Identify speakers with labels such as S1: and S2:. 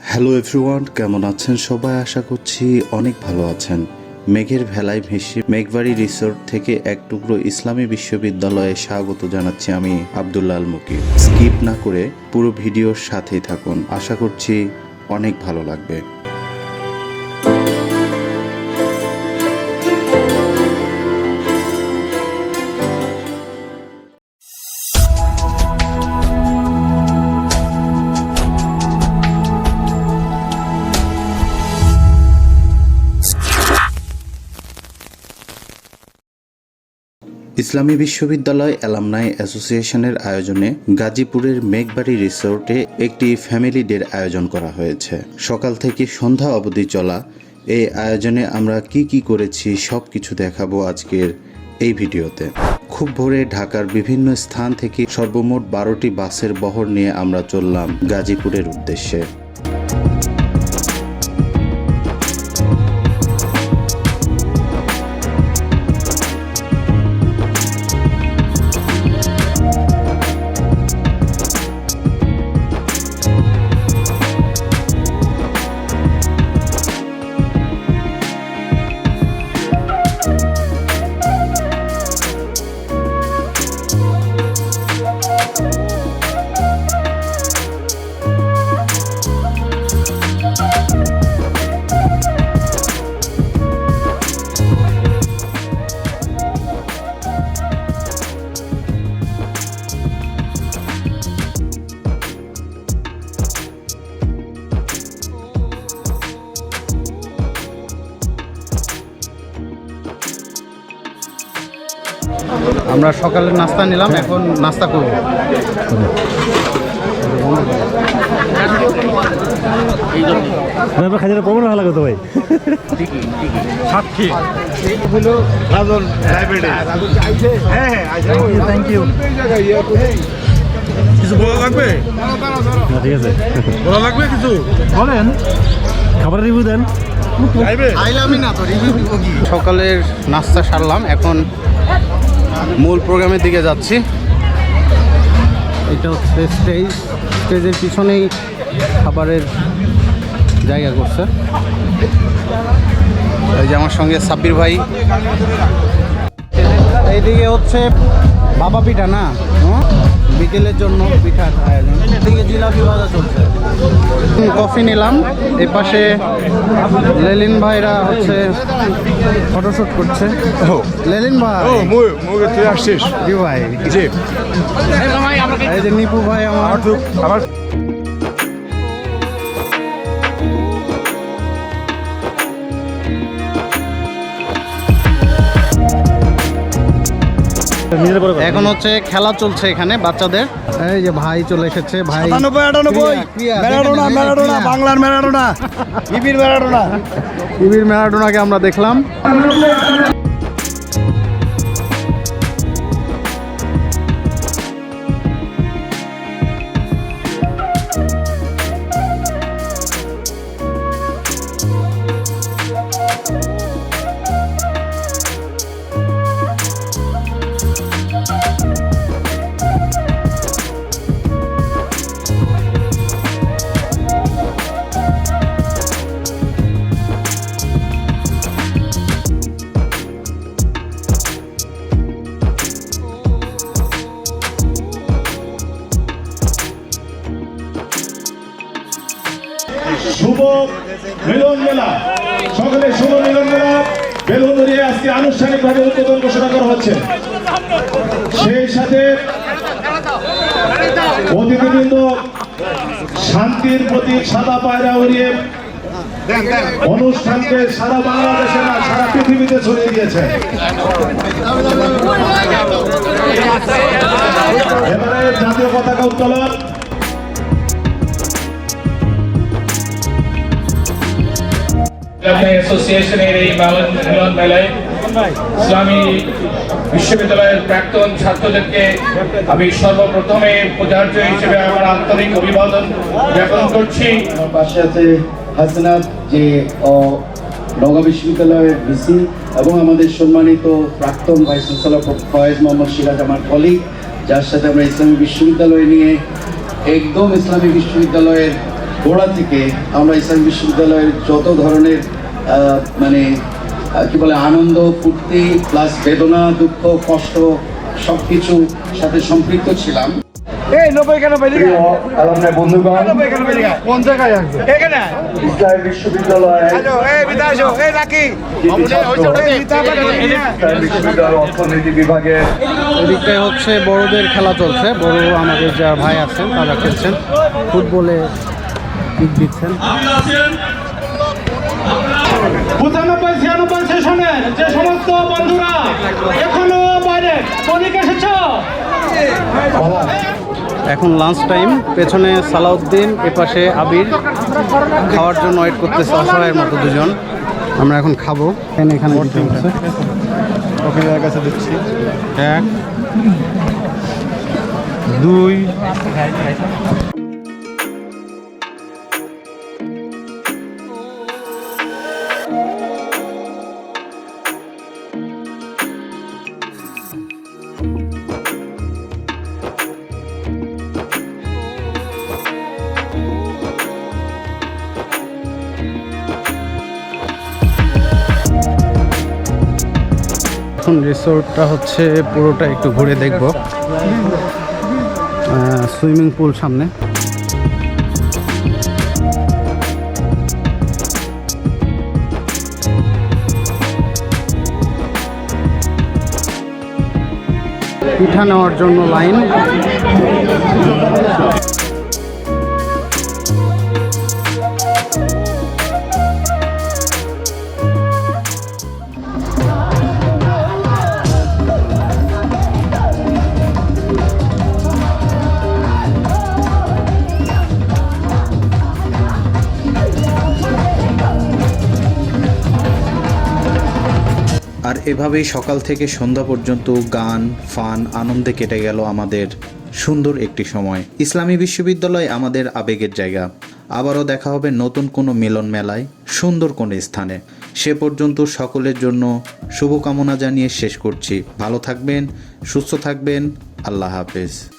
S1: Hello everyone কেমন আছেন সবাই? আশা করছি অনেক ভালো আছেন। মেঘের ভেলায় ভেসে মেঘবাড়ি রিসোর্ট থেকে এক টুকরো ইসলামী বিশ্ববিদ্যালয়ে স্বাগত জানাচ্ছি আমি আবদুল্লাহ আল স্কিপ না করে পুরো ভিডিওর সাথেই থাকুন। আশা করছি অনেক ভালো লাগবে। ইসলামী বিশ্ববিদ্যালয় অ্যালামনাই অ্যাসোসিয়েশনের আয়োজনে গাজীপুরের মেঘবাড়ি রিসোর্টে একটি ফ্যামিলি ডের আয়োজন করা হয়েছে। সকাল থেকে সন্ধ্যা অবধি চলা। এই আয়োজনে আমরা কি কি করেছি সব কিছু দেখাবো আজকের এই ভিডিওতে। খুব ভোরে ঢাকার বিভিন্ন স্থান থেকে সর্বমোট বারোটি বাসের বহর নিয়ে আমরা চললাম গাজীপুরের উদ্দেশ্যে।
S2: আমরা সকালে নাস্তা নিলাম এখন নাস্তা করব।
S3: ভালো ভাই। থ্যাংক ইউ
S4: কিছু বলা লাগবে?
S3: ঠিক আছে।
S4: বলা লাগবে কিছু?
S3: বলেন। খাবারের রিভিউ দেন।
S4: চাইবে
S2: আইলামই না তো রিভিউ দিব কি? সকালের নাস্তা সারলাম এখন মূল প্রোগ্রামের দিকে যাচ্ছি। এটা হচ্ছে স্টেজ স্টেজের পিছনেই খাবারের জায়গা করছে। এই যে আমার সঙ্গে সাব্বির ভাই। এইদিকে হচ্ছে বাবা পিঠা না? বিকেলের জন্য পিঠার আয়োজন। থেকে জিলাপি ভাজা চলছে। কফি নিলাম। এপাশে পাশে লেলিন ভাইরা হচ্ছে ফটোশুট করছে। লেলিন ভাই।
S4: ও মুই মুই তুই আসছিস।
S2: জি ভাই?
S4: জি।
S2: এই যে নিপু ভাই আমার
S4: আমার
S2: এখন হচ্ছে খেলা চলছে এখানে বাচ্চাদের। এই যে ভাই চলে এসেছে ভাই।
S4: আটানব্বই। আটানব্বই ম্যারাডোনা ম্যারাডোনা বাংলার ম্যারাডোনা। ইবির ম্যারাডোনা।
S2: ম্যারাডোনাকে আমরা দেখলাম।
S5: শুভ মিলন মেলা। সকলে শুভ মিলন মেলা। বেলুন ধরিয়ে আজকে আনুষ্ঠানিকভাবে উদ্বোধন ঘোষণা করা হচ্ছে। সেই সাথে অতিথিবৃন্দ শান্তির প্রতীক সাদা পায়রা উড়িয়ে অনুষ্ঠানকে সারা বাংলাদেশে না, সারা পৃথিবীতে ছড়িয়ে দিয়েছে। এবারে জাতীয় পতাকা উত্তোলন।
S6: অ্যাসোসিয়েশনের এই মিলন মেলায় ইসলামী বিশ্ববিদ্যালয়ের প্রাক্তন ছাত্রদেরকে আমি সর্বপ্রথমে পূজার্য হিসেবে আমার আন্তরিক অভিবাদন জ্ঞাপন করছি।
S7: পাশে আছে হাসনাত, যে নগা বিশ্ববিদ্যালয়ের ভিসি এবং আমাদের সম্মানিত প্রাক্তন ভাইস চ্যান্সেলর ফয়েজ মোহাম্মদ সিরাজ আমার কলিগ যার সাথে আমরা ইসলামী বিশ্ববিদ্যালয় নিয়ে একদম ইসলামী বিশ্ববিদ্যালয়ের গোড়া থেকে আমরা ইসলাম বিশ্ববিদ্যালয়ের যত ধরনের মানে কি বলে আনন্দ ফুর্তি প্লাস বেদনা দুঃখ কষ্ট সব কিছু সাথে সম্পৃক্ত ছিলাম।
S4: এই নব্বই কেন
S7: বন্ধুগণ
S4: জায়গায় আসবে? এখানে।
S7: ইসলাম বিশ্ববিদ্যালয়। বিশ্ববিদ্যালয় অর্থনীতি
S2: এদিকটায় হচ্ছে বড়দের খেলা চলছে। বড় আমাদের যারা ভাই আছেন তারা খেলছেন। ফুটবলে দিচ্ছেন।
S5: পঁচানব্বই ছিয়ানব্বই সেশনের যে সমস্ত বন্ধুরা এখনও বাইরে। তনিক এসেছ?
S2: এখন লাঞ্চ টাইম পেছনে সালাউদ্দিন এপাশে আবির। খাওয়ার জন্য ওয়েট করতেছে অসহায়ের মতো দুজন। আমরা এখন খাব। এখানে এখানে হচ্ছে
S4: কাছে দিচ্ছি।
S2: এক দুই। এখন রিসোর্টটা হচ্ছে পুরোটা একটু ঘুরে দেখব। সুইমিং পুল সামনে। পিঠা নেওয়ার জন্য লাইন।
S1: এভাবেই সকাল থেকে সন্ধ্যা পর্যন্ত গান, ফান, আনন্দে কেটে গেল আমাদের সুন্দর একটি সময়। ইসলামী বিশ্ববিদ্যালয় আমাদের আবেগের জায়গা। আবারও দেখা হবে নতুন কোনো মিলন মেলায়, সুন্দর কোনো স্থানে। সে পর্যন্ত সকলের জন্য শুভকামনা জানিয়ে শেষ করছি। ভালো থাকবেন, সুস্থ থাকবেন, আল্লাহ হাফেজ।